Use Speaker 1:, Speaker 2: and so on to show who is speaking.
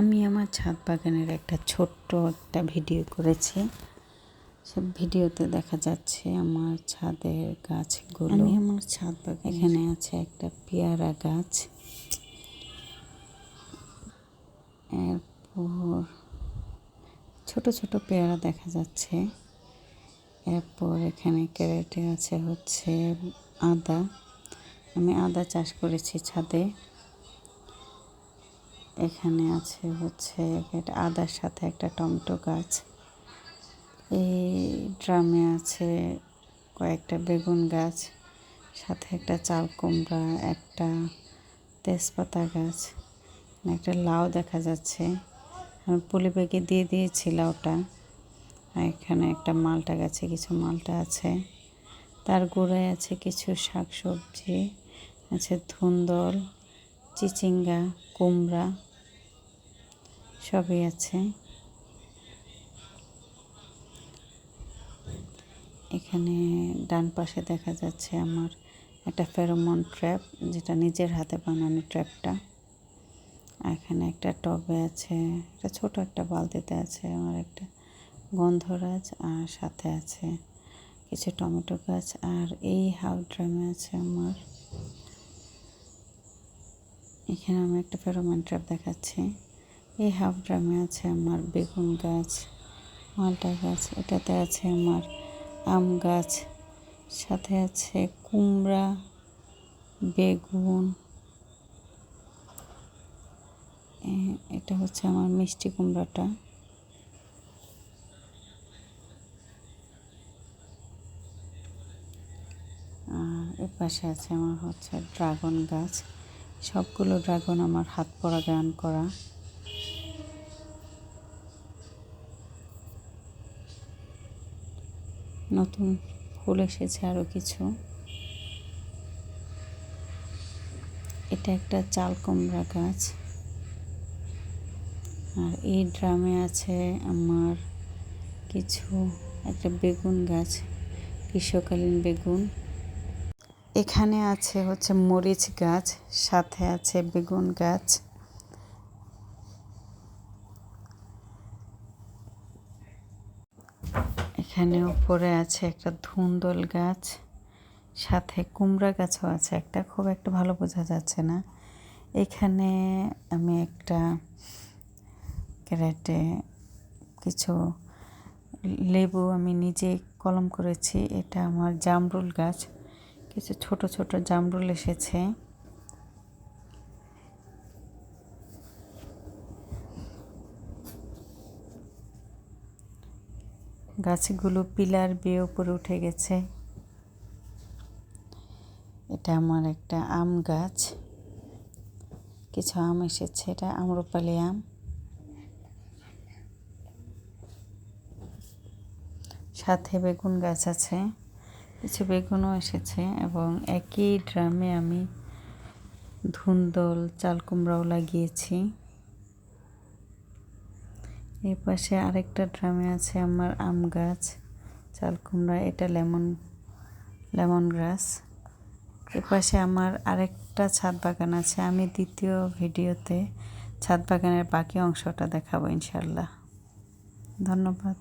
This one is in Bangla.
Speaker 1: আমি আমার ছাদ বাগানের একটা ছোট্ট একটা ভিডিও করেছি। সব ভিডিওতে দেখা যাচ্ছে আমার ছাদের গাছগুলো। আমি আমার ছাদ বাগান এখানে আছে একটা পেয়ারা গাছ। এরপর ছোট ছোট পেয়ারা দেখা যাচ্ছে। এরপর এখানে ক্যারেটে আছে হচ্ছে আদা। আমি আদা চাষ করেছি ছাদে। এখানে আছে হচ্ছে এটা আদার সাথে একটা টমেটো গাছ। এই ড্রামে আছে কয়েকটা বেগুন গাছ, সাথে একটা চাল কুমড়া, একটা তেজপাতা গাছ, একটা লাউ দেখা যাচ্ছে। পুলি ব্যাগে দিয়ে দিয়েছি লাউটা। এখানে একটা মালটা গাছে, কিছু মালটা আছে। তার গোড়ায় আছে কিছু শাক সবজি আছে ধুন্দল, চিচিঙ্গা, কুমড়া। সবই আছে। এখানে ডান পাশে দেখা যাচ্ছে আমার একটা ফেরোমন ট্র্যাপ, যেটা নিজের হাতে বানানো ট্র্যাপটা। এখানে একটা টবে আছে, একটা ছোট একটা বালতিতে আছে আমার একটা গন্ধরাজ, আর সাথে আছে কিছু টমেটো গাছ, আর এই হাফ ড্রামে আছে আমার। এখানে আমি একটা ফেরোমন ট্র্যাপ দেখাচ্ছি। এই হাফ ড্রামে আছে আমার বেগুন গাছ, মালটা গাছ, এটাতে আছে আমার আম গাছ, সাথে আছে কুমড়া, বেগুন এটা হচ্ছে আমার মিষ্টি কুমড়াটা। আর এর পাশে আছে আমার হচ্ছে ড্রাগন গাছ, সবগুলো ড্রাগন আমার হাত পরা গান করা। নতুন ফুল এসেছে আরও কিছু। এটা একটা চাল কুমড়া গাছ। আর এই ড্রামে আছে আমার কিছু একটা বেগুন গাছ, গ্রীষ্মকালীন বেগুন। এখানে আছে হচ্ছে মরিচ গাছ, সাথে আছে বেগুন গাছ। এখানে উপরে আছে একটা ধুন্দল গাছ, সাথে কুমড়া গাছও আছে। একটা খুব একটা ভালো বোঝা যাচ্ছে না। এখানে আমি একটা ক্যারেটে কিছু লেবু আমি নিজে কলম করেছি। এটা আমার জামরুল গাছ। কিছু ছোট ছোট জামরুল এসেছে। গাছগুলো পিলার বেয়ে উপরে উঠে গেছে। এটা আমার একটা আম গাছ। কিছু আম এসেছে, এটা আম্রপালি আম। সাথে বেগুন গাছ আছে, কিছু বেগুনও এসেছে এবং একই ড্রামে আমি ধুন্দল চাল কুমড়াও লাগিয়েছি। এই পাশে আরেকটা ড্রামে আছে আমার আম গাছ, চাল কুমড়া, এটা লেমন লেমন গ্রাস। এ পাশে আমার আরেকটা ছাদ বাগান আছে, আমি দ্বিতীয় ভিডিওতে ছাদ বাগানের বাকি অংশটা দেখাবো ইনশাল্লাহ ধন্যবাদ।